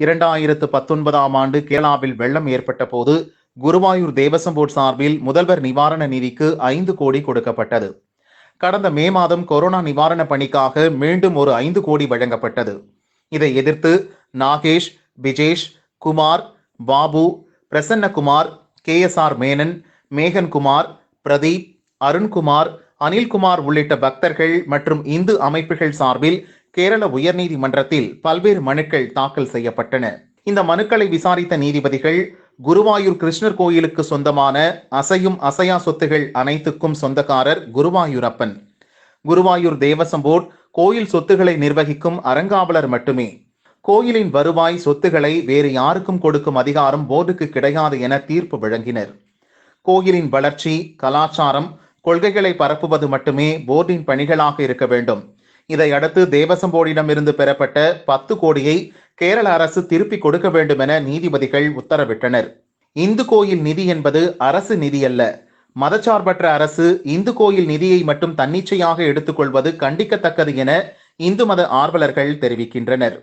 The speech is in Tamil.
இரண்டாயிரத்து பத்தொன்பதாம் ஆண்டு கேரளாவில் வெள்ளம் ஏற்பட்ட போது குருவாயூர் தேவசம்போர்ட் சார்பில் முதல்வர் நிவாரண நிதிக்கு ஐந்து கோடி கொடுக்கப்பட்டது. கடந்த மே மாதம் கொரோனா நிவாரண பணிக்காக மீண்டும் ஒரு ஐந்து கோடி வழங்கப்பட்டது. இதை எதிர்த்து Nagesh Vijesh Kumar Babu Prasannakumar K S R Menon Meghankumar Pradeep Arunkumar Anilkumar உள்ளிட்ட பக்தர்கள் மற்றும் இந்து அமைப்புகள் சார்பில் கேரள உயர்நீதிமன்றத்தில் பல்வேறு மனுக்கள் தாக்கல் செய்யப்பட்டன. இந்த மனுக்களை விசாரித்த நீதிபதிகள் குருவாயூர் கிருஷ்ணர் கோயிலுக்கு சொந்தமான அசையும் அசையா சொத்துகள் அனைத்துக்கும் சொந்தக்காரர் குருவாயூரப்பன். குருவாயூர் தேவசம் போர்டு கோயில் சொத்துக்களை நிர்வகிக்கும் அறங்காவலர் மட்டுமே. கோயிலின் வருவாய் சொத்துக்களை வேறு யாருக்கும் கொடுக்கும் அதிகாரம் போர்டுக்கு கிடையாது என தீர்ப்பு வழங்கினர். கோயிலின் வளர்ச்சி கலாச்சாரம் கொள்கைகளை பரப்புவது மட்டுமே போர்டின் பணிகளாக இருக்க வேண்டும். இதையடுத்து தேவசம்போடிடமிருந்து பெறப்பட்ட பத்து கோடியை கேரள அரசு திருப்பி கொடுக்க வேண்டும் என நீதிபதிகள் உத்தரவிட்டனர். இந்து கோயில் நிதி என்பது அரசு நிதி அல்ல. மதச்சார்பற்ற அரசு இந்து கோயில் நிதியை மட்டும் தன்னிச்சையாக எடுத்துக்கொள்வது கண்டிக்கத்தக்கது என இந்து மத ஆர்வலர்கள் தெரிவிக்கின்றனர்.